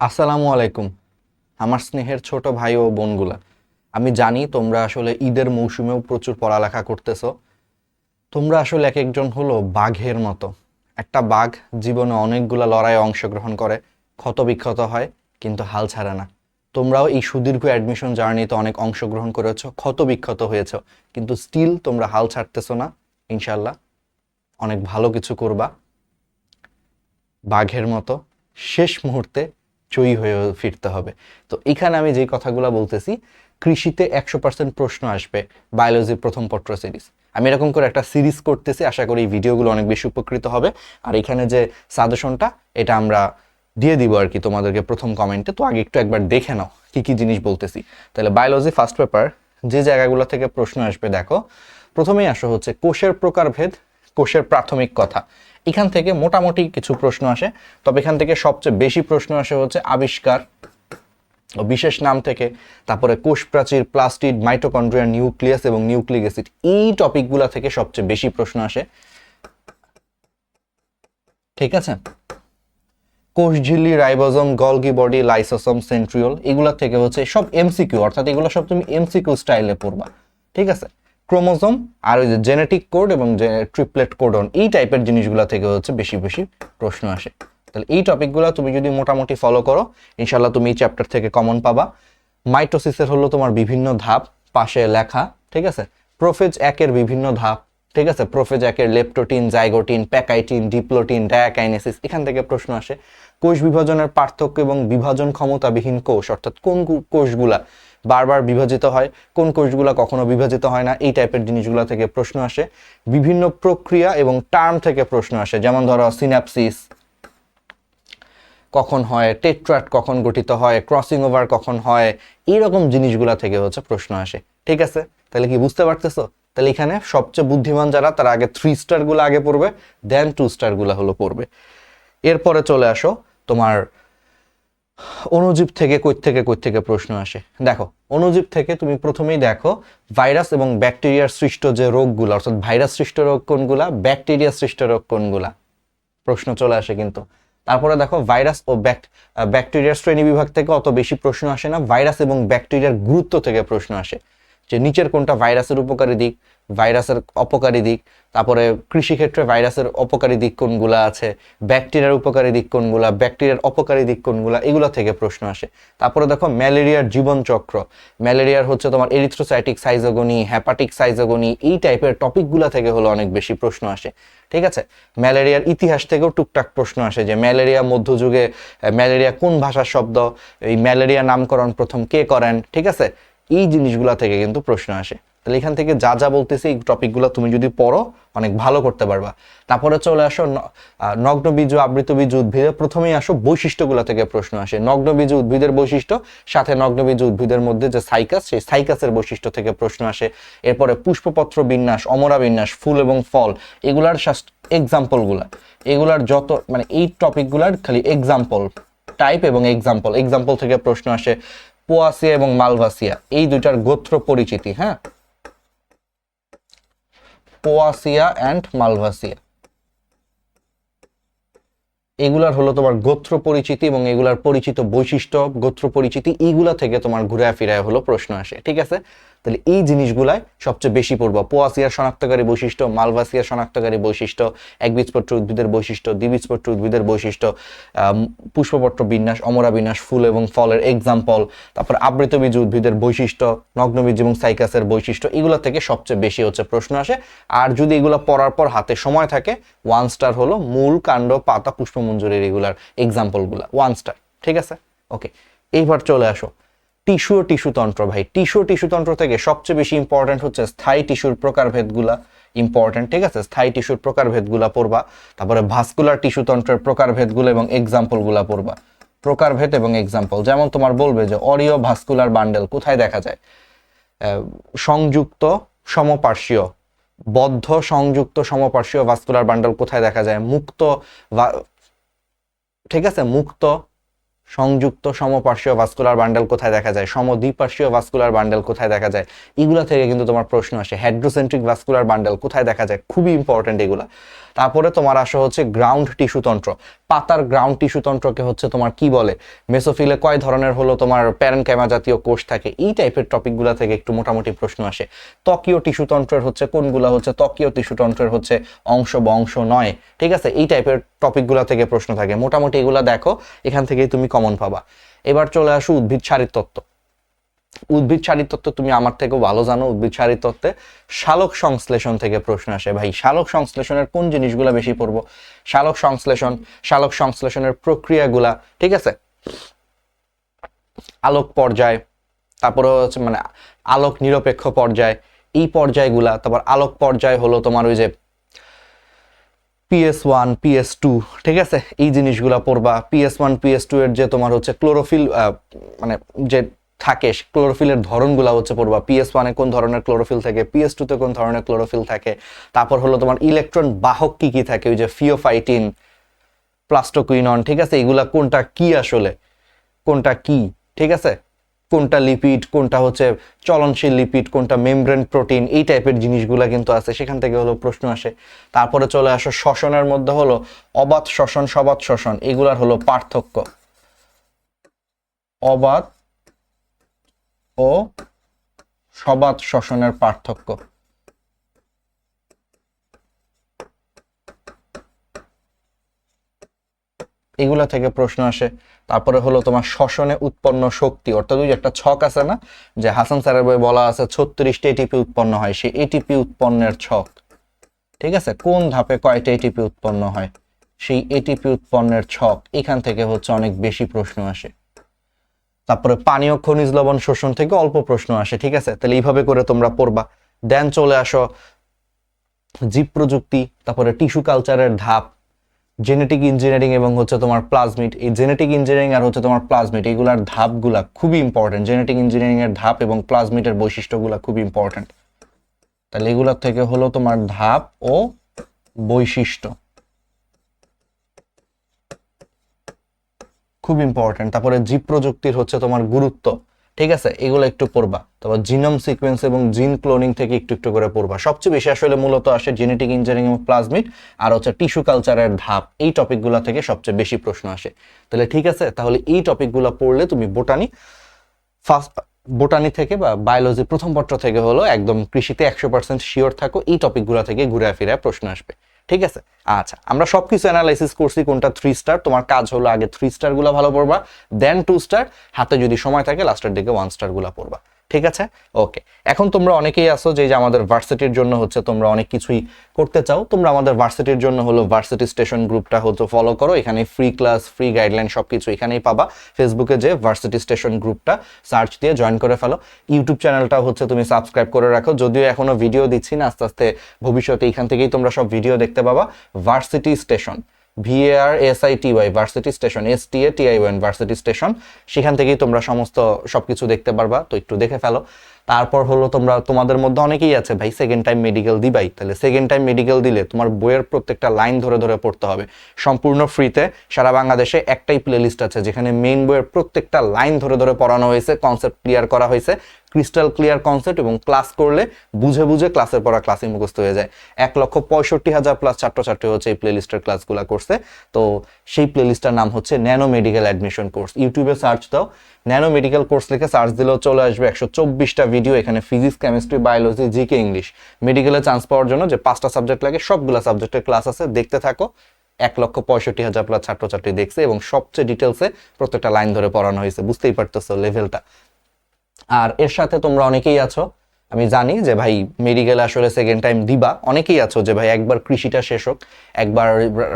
আসসালামু আলাইকুম, আমার স্নেহের ছোট ভাই ও বোনগুলা। আমি জানি তোমরা আসলে ঈদের মৌসুমেও প্রচুর পড়ালেখা করতেছো। তোমরা আসলে এক একজন হলো বাঘের মতো। একটা বাঘ জীবনে অনেকগুলা লড়াইয়ে অংশগ্রহণ করে, ক্ষতবিক্ষত হয়, কিন্তু হাল ছাড়ে না। তোমরাও এই সুদীর্ঘ অ্যাডমিশন জার্নিতে অনেক অংশগ্রহণ করেছ, ক্ষতবিক্ষত হয়েছ, কিন্তু স্টিল তোমরা হাল ছাড়তেছো না। ইনশাল্লাহ অনেক ভালো কিছু করবা। বাঘের মতো শেষ মুহূর্তে জয়ী হয়ে ফিরতে হবে। তো এখানে আমি যেই কথাগুলো বলতেছি, কৃষিতে একশো পার্সেন্ট প্রশ্ন আসবে বায়োলজির প্রথম পত্র সিরিজ আমি এরকম করে একটা সিরিজ করতেছি, আশা করি এই ভিডিওগুলো অনেক বেশি উপকৃত হবে। আর এখানে যে সাজেশনটা এটা আমরা দিয়ে দিব আর কি তোমাদেরকে প্রথম কমেন্টে তো আগে একটু একবার দেখে নাও কি কি জিনিস বলতেছি। তাহলে বায়োলজি ফার্স্ট পেপার যে জায়গাগুলো থেকে প্রশ্ন আসবে দেখো। প্রথমেই আসো হচ্ছে কোষের প্রকারভেদ, কোষের প্রাথমিক কথা। এখান থেকে মোটামুটি কিছু প্রশ্ন আসে। তবে এখান থেকে সবচেয়ে বেশি প্রশ্ন আসে হচ্ছে আবিষ্কার ও বিশেষ নাম থেকে, তারপরে কোষ প্রাচীর প্লাস্টিড, মাইটোকন্ড্রিয়া, নিউক্লিয়াস এবং নিউক্লিক অ্যাসিড, এই টপিকগুলো থেকে সবচেয়ে বেশি প্রশ্ন আসে। ঠিক আছে? কোষ ঝিল্লি ribosome Golgi body, lysosome, centriole, এগুলা থেকে হচ্ছে সব এমসিকিউ অর্থাৎ এগুলো সব তুমি এমসিকিউ স্টাইলে পড়বা। ঠিক আছে? ক্রোমোজোম আর ওই যে জেনেটিক কোড এবং যে ট্রিপলেট কোডন এই টাইপের জিনিসগুলো থেকে হচ্ছে বেশি বেশি প্রশ্ন আসে। তাহলে এই টপিকগুলো তুমি যদি মোটামুটি ফলো করো ইনশাল্লাহ তুমি এই চ্যাপ্টার থেকে কমন পাবা। মাইটোসিসের হলো তোমার বিভিন্ন ধাপ, পাশে লেখা, ঠিক আছে? প্রোফেজ একের বিভিন্ন ধাপ, ঠিক আছে? প্রোফেজ একের leptotene zygotene pachytene diplotene diakinesis এখান থেকে প্রশ্ন আসে। কোষ বিভাজনের পার্থক্য এবং বিভাজন ক্ষমতাবিহীন কোষ, অর্থাৎ কোন কোষগুলা বারবার বিভাজিত হয়। কোন কোষগুলা কখনো বিভাজিত হয় না? এই টাইপের জিনিসগুলো থেকে প্রশ্ন আসে। বিভিন্ন প্রক্রিয়া এবং টার্ম থেকে প্রশ্ন আসে। যেমন ধরো সিনাপসিস কখন হয়, টেট্রাট কখন গঠিত হয়, ক্রসিং ওভার কখন হয়, এইরকম জিনিসগুলা থেকে হচ্ছে প্রশ্ন আসে। ঠিক আছে? তাহলে কি বুঝতে পারতেছো? তাহলে এখানে সবচেয়ে বুদ্ধিমান যারা, তারা আগে থ্রি স্টারগুলো আগে পড়বে দেন টু স্টারগুলো হলো পড়বে। এরপরে চলে আসো তোমার অণুজীব থেকে কই থেকে কই থেকে প্রশ্ন আসে? দেখো, অনুজীব থেকে তুমি প্রথমেই দেখো ভাইরাস এবং ব্যাকটেরিয়ার সৃষ্ট যে রোগগুলো, অর্থাৎ ভাইরাস সৃষ্ট রোগ কোনগুলা, ব্যাকটেরিয়া সৃষ্ট রোগ কোনগুলা? প্রশ্ন চলে আসে কিন্তু। তারপরে দেখো, ভাইরাস ও ব্যাকটেরিয়ার শ্রেণি বিভাগ থেকে অত বেশি প্রশ্ন আসে না, ভাইরাস এবং ব্যাকটেরিয়ার গুরুত্ব থেকে প্রশ্ন আসে। যে নিচের কোনটা ভাইরাসের উপকারী দিক, ভাইরাসের অপকারী দিক, তারপরে কৃষিক্ষেত্রে ভাইরাসের অপকারী দিক কোনগুলা আছে, ব্যাকটেরিয়ার উপকারী দিক কোনগুলা, ব্যাকটেরিয়ার অপকারী দিক কোনগুলা, এগুলো থেকে প্রশ্ন আসে। তারপরে দেখো ম্যালেরিয়ার জীবনচক্র। ম্যালেরিয়ার হচ্ছে তোমার এরিথ্রোসাইটিক সাইজোগনি হ্যাপাটিক সাইজোগনি এই টাইপের টপিকগুলো থেকে হলো অনেক বেশি প্রশ্ন আসে। ঠিক আছে? ম্যালেরিয়ার ইতিহাস থেকেও টুকটাক প্রশ্ন আসে যে ম্যালেরিয়া মধ্যযুগে, ম্যালেরিয়া কোন ভাষার শব্দ, এই ম্যালেরিয়া নামকরণ প্রথম কে করেন? ঠিক আছে? এই জিনিসগুলা থেকে কিন্তু প্রশ্ন আসে। তাহলে এখান থেকে যা যা বলতেছি এই টপিকগুলো তুমি যদি পড়ো অনেক ভালো করতে পারবা। তারপরে চলে আসো ন- আহ, নগ্নবীজ ও আবৃতবীজ উদ্ভিদে প্রথমেই আসো বৈশিষ্ট্যগুলো থেকে প্রশ্ন আসে। নগ্নবীজ উদ্ভিদের বৈশিষ্ট্য সাথে নগ্নবীজ উদ্ভিদের মধ্যে যে সাইকাস সেই সাইকাসের বৈশিষ্ট্য থেকে প্রশ্ন আসে। এরপরে পুষ্পপত্র বিন্যাস অমরা বিন্যাস ফুল এবং ফল এগুলার এক্সাম্পলগুলা এগুলার যত মানে এই টপিকগুলার খালি এক্সাম্পল টাইপ এবং এক্সাম্পল এক্সাম্পল থেকে প্রশ্ন আসে পোয়াসিয়া এবং মালভাসিয়া, এই দুইটার গোত্র পরিচিতি হ্যাঁ? Poaceae and Malvaceae. এগুলার হলো তোমার গোত্র পরিচিতি এবং এগুলার পরিচিত বৈশিষ্ট্য, গোত্র পরিচিতি, এইগুলা থেকে তোমার ঘুরে ফিরায় হলো প্রশ্ন আসে, ঠিক আছে? তাহলে এই জিনিসগুলাই সবচেয়ে বেশি পড়ব। পোয়াসিয়ার শনাক্তকারী বৈশিষ্ট্য মালভাসিয়ার শনাক্তকারী বৈশিষ্ট্য, একবীজপত্র উদ্ভিদের বৈশিষ্ট্য, দ্বিবীজপত্র উদ্ভিদের বৈশিষ্ট্য পুষ্পপত্র বিন্যাস, অমরা বিন্যাস, ফুল এবং ফলের এক্সাম্পল তারপর আবৃতবীজ উদ্ভিদের বৈশিষ্ট্য, নগ্নবীজ এবং সাইকাসের বৈশিষ্ট্য, এগুলো থেকে সবচেয়ে বেশি হচ্ছে প্রশ্ন আসে। আর যদি এগুলো পড়ার পর হাতে সময় থাকে ওয়ান স্টার হলো মূল কাণ্ড, পাতা, পুষ্পমঞ্জুরির এগুলার এক্সাম্পলগুলা ওয়ান স্টার ঠিক আছে? ওকে এইবার চলে আসো। টিস্যু টিস্যুতন্ত্র ভাই। টিস্যু টিস্যুতন্ত্র থেকে সবচেয়ে বেশি ইম্পর্টেন্ট হচ্ছে স্থায়ী টিস্যুর প্রকারভেদগুলা ইম্পর্টেন্ট ঠিক আছে? স্থায়ী টিস্যুর প্রকারভেদগুলা পড়বা, তারপরে ভাস্কুলার টিস্যুতন্ত্রের প্রকারভেদগুলো এবং এক্সাম্পলগুলা পড়বা। প্রকারভেদ এবং এক্সাম্পল যেমন তোমার বলবে যে অরিও ভাস্কুলার বান্ডেল কোথায় দেখা যায়? সংযুক্ত সমপার্শ্বীয়, বদ্ধ সংযুক্ত সমপার্শ্বীয় ভাস্কুলার বান্ডেল কোথায় দেখা যায়? মুক্ত ঠিক আছে? মুক্ত সংযুক্ত সমপার্শ্বীয় ভাস্কুলার বান্ডেল কোথায় দেখা যায়? সমদ্বিপার্শ্বীয় ভাস্কুলার বান্ডেল কোথায় দেখা যায়? এগুলা থেকে কিন্তু তোমার প্রশ্ন আসে। হেড্রোসেন্ট্রিক ভাস্কুলার বান্ডেল কোথায় দেখা যায়? খুবই ইম্পর্টেন্ট এগুলা। তারপরে তোমার আসো হচ্ছে গ্রাউন্ড টিস্যু তন্ত্র। পাতার গ্রাউন্ড টিস্যু তন্ত্রকে হচ্ছে তোমার কি বলে? মেসোফিলে কয় ধরনের হলো তোমার প্যারেনক্যামা জাতীয় কোষ থাকে? এই টাইপের টপিকগুলো থেকে একটু মোটামুটি প্রশ্ন আসে। ত্বকীয় টিস্যু তন্ত্রের হচ্ছে কোনগুলো হচ্ছে? ত্বকীয় টিস্যু তন্ত্রের হচ্ছে অংশ বা অংশ নয়। ঠিক আছে? এই টাইপের টপিকগুলো থেকে প্রশ্ন থাকে। মোটামুটি এগুলো দেখো, এখান থেকেই তুমি কমন পাবা। এবার চলে আসো উদ্ভিদ শারীরতত্ত্ব উদ্ভিদ শারীরতত্ত্ব তুমি আমার থেকেও ভালো জানো, উদ্ভিদ শারীরতত্ত্বে শালক সংশ্লেষণ থেকে প্রশ্ন আসে। ভাই, শালক সংশ্লেষণের কোন জিনিসগুলো বেশি পড়ব? শালক সংশ্লেষণ, শালক সংশ্লেষণের প্রক্রিয়াগুলা, ঠিক আছে? আলোক পর্যায়, তারপরে হচ্ছে মানে আলোক নিরপেক্ষ পর্যায়, এই পর্যায়গুলা, তারপর আলোক পর্যায় হলো তোমার ওই যে পিএস ওয়ান পিএস টু ঠিক আছে? এই জিনিসগুলা পড়বা। পিএস ওয়ান পিএস টু এর যে তোমার হচ্ছে ক্লোরোফিল মানে যে থাকে ক্লোরোফিলের ধরনগুলো হচ্ছে পড়বা। পিএস ওয়ানে কোন ধরনের ক্লোরোফিল থাকে? পিএস টুতে কোন ধরনের ক্লোরোফিল থাকে? তারপর হলো তোমার ইলেকট্রন বাহক কি কি থাকে? ওই যে ফিওফাইটিন প্লাস্টোকুইনন ঠিক আছে? এগুলা কোনটা কি আসলে? কোনটা কি? ঠিক আছে? কোনটা লিপিড কোনটা হচ্ছে চলনশীল লিপিড কোনটা মেমব্রেন প্রোটিন এই টাইপের জিনিসগুলো কিন্তু আছে। সেখান থেকে হলো প্রশ্ন আসে। তারপরে চলে আসো শ্বসনের মধ্যে হলো অবাধ শ্বসন সবাদ শ্বসন। এগুলার হলো পার্থক্য। অবাধ ও সবাদ শ্বসনের পার্থক্য। এগুলা থেকে প্রশ্ন আসে, তারপরে হলো তোমার শ্বসনে উৎপন্ন শক্তি, অর্থাৎ ওই যে একটা ছক আছে না, যে হাসান স্যারের বই বলা আছে ছত্রিশটা এটিপি উৎপন্ন হয়, সেই এটিপি উৎপন্নের ছক। ঠিক আছে? কোন ধাপে কয়টা এটিপি উৎপন্ন হয়? সেই এটিপি উৎপন্নের ছক, এখান থেকে হচ্ছে অনেক বেশি প্রশ্ন আসে। তারপরে পানীয় খনিজ লবণ শোষণ থেকে অল্প প্রশ্ন আসে, ঠিক আছে? তাহলে এইভাবে করে তোমরা পড়বা। দেন চলে আসো জীব প্রযুক্তি, তারপরে টিস্যু কালচারের ধাপ জেনেটিক ইঞ্জিনিয়ারিং এবং হচ্ছে তোমার প্লাজমিড এই জেনেটিক ইঞ্জিনিয়ারিং আর হচ্ছে তোমার প্লাজমিড এগুলার ধাপগুলা খুবই ইম্পর্টেন্ট জেনেটিক ইঞ্জিনিয়ারিং এর ধাপ এবং প্লাজমিডের বৈশিষ্ট্যগুলা খুব ইম্পর্টেন্ট তাহলে এগুলোর থেকে হলো তোমার ধাপ ও বৈশিষ্ট্য। খুব ইম্পর্টেন্ট তারপরে জীব প্রযুক্তির হচ্ছে তোমার গুরুত্ব। ঠিক আছে? এগুলো একটু পড়বা। তারপর জিনোম সিকোয়েন্স এবং জিন ক্লোনিং থেকে একটু একটু করে পড়বা। সবচেয়ে বেশি আসলে মূলত আসে জেনেটিক ইঞ্জিনিয়ারিং এবং প্লাজমিড আর হচ্ছে টিস্যু কালচারের ধাপ। এই টপিকগুলো থেকে সবচেয়ে বেশি প্রশ্ন আসে। তাহলে ঠিক আছে? তাহলে এই টপিকগুলো পড়লে তুমি বোটানি ফার্স্ট বোটানি থেকে বা বায়োলজি প্রথম পত্র থেকে হলো একদম কৃষিতে একশো পার্সেন্ট শিওর থাকো। এই টপিকগুলো থেকে ঘুরে ফিরে প্রশ্ন আসবে। ঠিক আছে? আচ্ছা আমরা সবকিছু অ্যানালাইসিস করছি কোনটা থ্রি স্টার তোমার কাজ হলো আগে থ্রি স্টারগুলো ভালো পড়বা দেন টু স্টার হাতে যদি সময় থাকে লাস্টের দিকে ওয়ান স্টারগুলা পড়বা। ঠিক আছে? ওকে এখন তোমরা অনেকেই আসো যে আমাদের ভার্সিটির জন্য হচ্ছে তোমরা অনেক কিছুই করতে চাও। তোমরা আমাদের ভার্সিটির জন্য হলো ভার্সিটি স্টেশন গ্রুপটা হচ্ছে ফলো করো। এখানে ফ্রি ক্লাস ফ্রি গাইডলাইন সবকিছু এখানেই পাবা। ফেসবুকে যে ভার্সিটি স্টেশন গ্রুপটা সার্চ দিয়ে জয়েন করে ফেলো। ইউটিউব চ্যানেলটা হচ্ছে তুমি সাবস্ক্রাইব করে রাখো। যদিও এখনও ভিডিও দিচ্ছি না, আস্তে আস্তে ভবিষ্যতে এখান থেকেই তোমরা সব ভিডিও দেখতে পাবা। Varsity station V A R T Y varsity station S T A T I one varsity station সেখান থেকেই তোমরা সমস্ত সবকিছু দেখতে পারবা, তো একটু দেখে ফেলো। তারপর হলো তোমরা, তোমাদের মধ্যে অনেকেই আছে ভাই সেকেন্ড টাইম মেডিকেল দিবাই। তাহলে সেকেন্ড টাইম মেডিকেল দিলে তোমার বইয়ের প্রত্যেকটা লাইন ধরে ধরে পড়তে হবে। সম্পূর্ণ ফ্রিতে সারা বাংলাদেশে একটাই প্লেলিস্ট আছে, যেখানে মেইন বইয়ের প্রত্যেকটা লাইন ধরে ধরে পড়ানো হয়েছে কনসেপ্ট ক্লিয়ার করা হয়েছে ক্রিস্টাল ক্লিয়ার কনসেপ্ট এবং ক্লাস করলে বুঝে বুঝে ক্লাসের পড়া ক্লাসে মুখস্থ হয়ে যায়। এক লক্ষ পঁয়ষট্টি হাজার প্লাস ছাত্রছাত্রী হচ্ছে এই প্লেলিস্টের ক্লাসগুলো করছে। তো সেই প্লেলিস্টটার নাম হচ্ছে ন্যানো মেডিকেল অ্যাডমিশন কোর্স ইউটিউবে সার্চ দাও ন্যানো মেডিকেল কোর্স লিখে সার্চ দিলেও চলে আসবে একশো চব্বিশটা ভিডিও এখানে physics chemistry biology GK English মেডিকেলে চান্স পাওয়ার জন্য যে পাঁচটা সাবজেক্ট লাগে, সবগুলো সাবজেক্টের ক্লাস আছে, দেখতে থাকো। এক লক্ষ পঁয়ষট্টি হাজার প্লাস ছাত্রছাত্রী দেখছে এবং সবচেয়ে ডিটেলসে প্রত্যেকটা লাইন ধরে পড়ানো হয়েছে, বুঝতেই পারতেছো লেভেলটা আর এর সাথে তোমরা অনেকেই আছো আমি জানি যে ভাই মেডিকেল আসলে সেকেন্ড টাইম দিবা। অনেকেই আছো যে ভাই একবার কৃষিটা শেষ হোক, একবার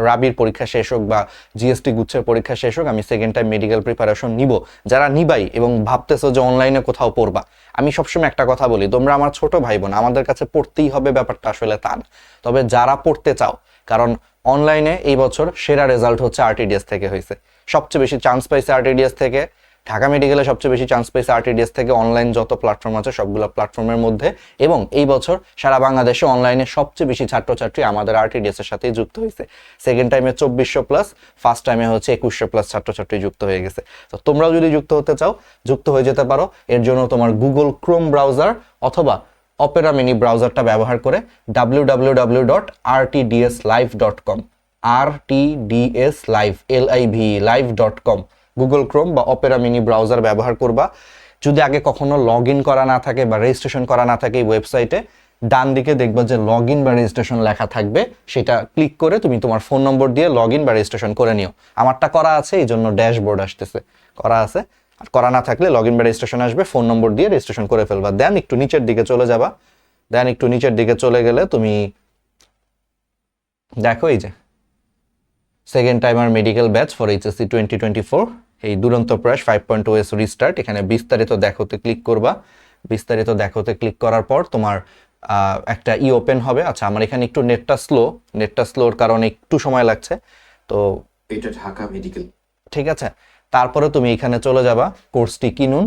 রাবির পরীক্ষা শেষ হোক বা জিএসটি গুচ্ছের পরীক্ষা শেষ হোক, আমি সেকেন্ড টাইম মেডিকেল প্রিপারেশন নিব। যারা নিবাই এবং ভাবতেছো যে অনলাইনে কোথাও পড়বা, আমি সবসময় একটা কথা বলি, তোমরা আমার ছোট ভাই বোন আমাদের কাছে পড়তেই হবে ব্যাপারটা আসলে তা না। তবে যারা পড়তে চাও, কারণ অনলাইনে এই বছর সেরা রেজাল্ট হচ্ছে আরটিডিএস থেকে হয়েছে। সবচেয়ে বেশি চান্স পাইছে আরটিডিএস থেকে। ঢাকা মেডিকেলে সবচেয়ে বেশি চান্স পেয়েছে আরটিডিএস থেকে অনলাইন যত প্ল্যাটফর্ম আছে, সবগুলো প্ল্যাটফর্মের মধ্যে। এবং এই বছর সারা বাংলাদেশে অনলাইনে সবচেয়ে বেশি ছাত্রছাত্রী আমাদের আরটিডিএস এর সাথেই যুক্ত হয়েছে। সেকেন্ড টাইমে চব্বিশশো প্লাস ফার্স্ট টাইমে হচ্ছে একুশশো প্লাস ছাত্রছাত্রী যুক্ত হয়ে গেছে। তো তোমরাও যদি যুক্ত হতে চাও, যুক্ত হয়ে যেতে পারো। এর জন্য তোমার গুগল ক্রোম ব্রাউজার অথবা অপেরা মিনি ব্রাউজারটা ব্যবহার করে W W W dot R T D S live dot com R T D S live L I V live dot com Google Chrome বা অপেরা মিনি ব্রাউজার ব্যবহার করবা। যদি আগে কখনো লগ ইন করা না থাকে বা রেজিস্ট্রেশন করা না থাকে এই ওয়েবসাইটে ডান দিকে দেখবা যে লগ ইন বা রেজিস্ট্রেশন লেখা থাকবে। সেটা ক্লিক করে তুমি তোমার ফোন নম্বর দিয়ে লগ ইন বা রেজিস্ট্রেশন করে নিও। আমারটা করা আছে, এই জন্য ড্যাশবোর্ড আসতেছে। করা আছে। আর করা না থাকলে লগ ইন বা রেজিস্ট্রেশন আসবে ফোন নম্বর দিয়ে রেজিস্ট্রেশন করে ফেলবা। দেন একটু নিচের দিকে চলে যাবা। দেন একটু নিচের দিকে চলে গেলে তুমি দেখো এই যে second time R medical batch for HSC twenty twenty four এই দুরন্ত প্রয়াস five point two S restart এখানে বিস্তারিত দেখোতে ক্লিক করবা। বিস্তারিত দেখোতে ক্লিক করার পর তোমার একটা ই ওপেন হবে। আচ্ছা আমার এখানে একটু নেটটা স্লো নেটটা স্লোর কারণে একটু সময় লাগছে। তো এটা ঢাকা মেডিকেল ঠিক আছে। তারপরে তুমি এখানে চলে যাবা কোর্সটি কিনুন।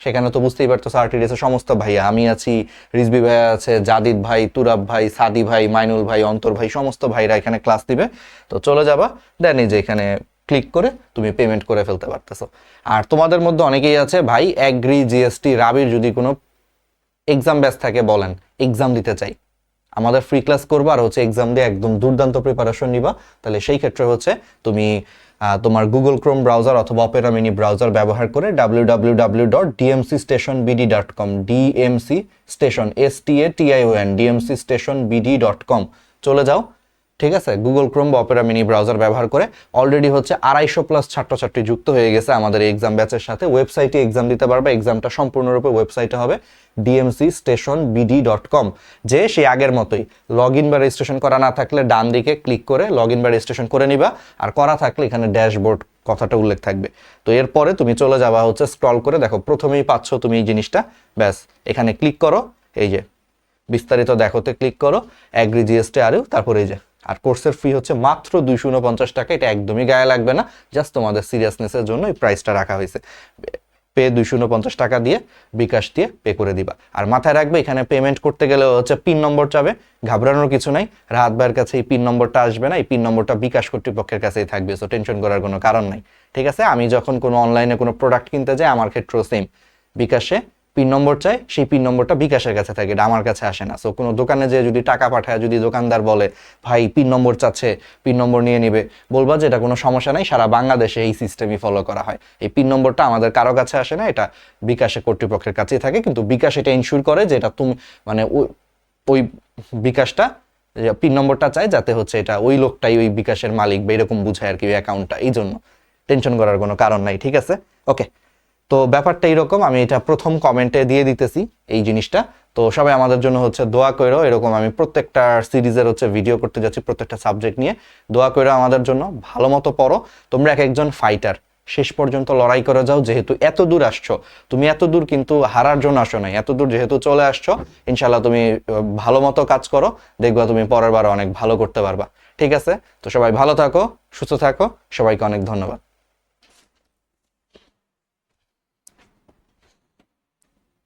সেখানে তো বুঝতেই পারতো আরটিডিএস এর সমস্ত ভাইয়া। আমি আছি রিজবি ভাইয়া আছে জাদিদ ভাই তুরাব ভাই সাদি ভাই মাইনুল ভাই অন্তর ভাই সমস্ত ভাইরা এখানে ক্লাস দিবে। তো চলে যাবা। দেন এই যে এখানে ক্লিক করে তুমি পেমেন্ট করে ফেলতে পারতেছো। আর তোমাদের মধ্যে অনেকেই আছে, ভাই অ্যাগ্রি জিএসটি রাবির যদি কোনো এক্সাম ব্যাচ থাকে, বলেন এক্সাম দিতে চাই। আমাদের ফ্রি ক্লাস করব আর হচ্ছে এক্সাম দিয়ে একদম দুর্দান্ত প্রিপারেশন নিবা। তাহলে সেই ক্ষেত্রে হচ্ছে তুমি তোমার গুগল ক্রোম ব্রাউজার অথবা অপেরা মিনি ব্রাউজার ব্যবহার করে W W W dot DMC station BD dot com DMC station S T A T I O N DMC station BD dot com চলে যাও। ঠিক আছে? গুগল ক্রোম বা Opera mini browser ব্যবহার করে already হচ্ছে আড়াইশো প্লাস ছাত্রছাত্রী যুক্ত হয়ে গেছে আমাদের এক্সাম ব্যাচের সাথে। ওয়েবসাইটে এক্সাম দিতে পারবে এক্সামটা সম্পূর্ণরূপে ওয়েবসাইটে হবে DMC station BD dot com যে সেই আগের মতোই লগ ইন বা রেজিস্ট্রেশন করা না থাকলে ডান দিকে ক্লিক করে লগ ইন বা রেজিস্ট্রেশন করে নিবা, আর করা থাকলে এখানে ড্যাশবোর্ড কথাটা উল্লেখ থাকবে। তো এরপরে তুমি চলে যাবা হচ্ছে স্ক্রল করে, দেখো প্রথমেই পাচ্ছ তুমি এই জিনিসটা, ব্যাস, এখানে ক্লিক করো, এই যে, বিস্তারিত দেখোতে ক্লিক করো অ্যাগ্রি জিএসটি আরও তারপরে এই যে আর কোর্সের ফি হচ্ছে মাত্র দুইশো উনপঞ্চাশ টাকা। এটা একদমই গায়ে লাগবে না। জাস্ট তোমাদের সিরিয়াসনেসের জন্য এই প্রাইসটা রাখা হয়েছে। পে দুইশো উনপঞ্চাশ টাকা দিয়ে বিকাশ দিয়ে পে করে দিবা। আর মাথায় রাখবে, এখানে পেমেন্ট করতে গেলে হচ্ছে পিন নম্বর চাবে। ঘাবড়ানোর কিছু নাই। রাহাত ভাইয়ের কাছে এই পিন নম্বরটা আসবে না। এই পিন নম্বরটা বিকাশ কর্তৃপক্ষের কাছেই থাকবে। সো টেনশন করার কোনো কারণ নাই। ঠিক আছে? আমি যখন কোনো অনলাইনে কোনো প্রোডাক্ট কিনতে যাই, আমার ক্ষেত্রেও সেম বিকাশে পিন নম্বর চাই, সেই পিন নম্বরটা বিকাশের কাছে থাকে, এটা আমার কাছে আসে না। সো কোনো দোকানে যে যদি টাকা পাঠায়, যদি দোকানদার বলে, ভাই, পিন নম্বর চাচ্ছে, পিন নম্বর নিয়ে নিবে, বলবা যে এটা কোনো সমস্যা নাই, সারা বাংলাদেশে এই সিস্টেমই ফলো করা হয়। এই পিন নম্বরটা আমাদের কারও কাছে আসে না, এটা বিকাশে কর্তৃপক্ষের কাছেই থাকে, কিন্তু বিকাশ এটা ইনশিওর করে যে এটা তুমি মানে ওই- ওই বিকাশটা পিন নম্বরটা চাই, যাতে হচ্ছে এটা ওই লোকটাই ওই বিকাশের মালিক বা এরকম বুঝায় আর কি, ওই অ্যাকাউন্টটা এই জন্য। টেনশন করার কোনো কারণ নাই, ঠিক আছে? ওকে তো ব্যাপারটা এইরকম আমি এটা প্রথম কমেন্টে দিয়ে দিতেছি এই জিনিসটা। তো সবাই আমাদের জন্য হচ্ছে দোয়া করো, এরকম আমি প্রত্যেকটা সিরিজের হচ্ছে ভিডিও করতে যাচ্ছি প্রত্যেকটা সাবজেক্ট নিয়ে। দোয়া কইরো আমাদের জন্য, ভালো মতো পড়ো। তোমরা এক একজন ফাইটার শেষ পর্যন্ত লড়াই করে যাও, যেহেতু এত দূর আসছো। তুমি এত দূর কিন্তু হারার জন্য আসো নাই। এত দূর যেহেতু চলে আসছো ইনশাল্লাহ তুমি ভালো মতো কাজ করো। দেখবা তুমি পরের বার অনেক ভালো করতে পারবা। ঠিক আছে? তো সবাই ভালো থাকো, সুস্থ থাকো। সবাইকে অনেক ধন্যবাদ।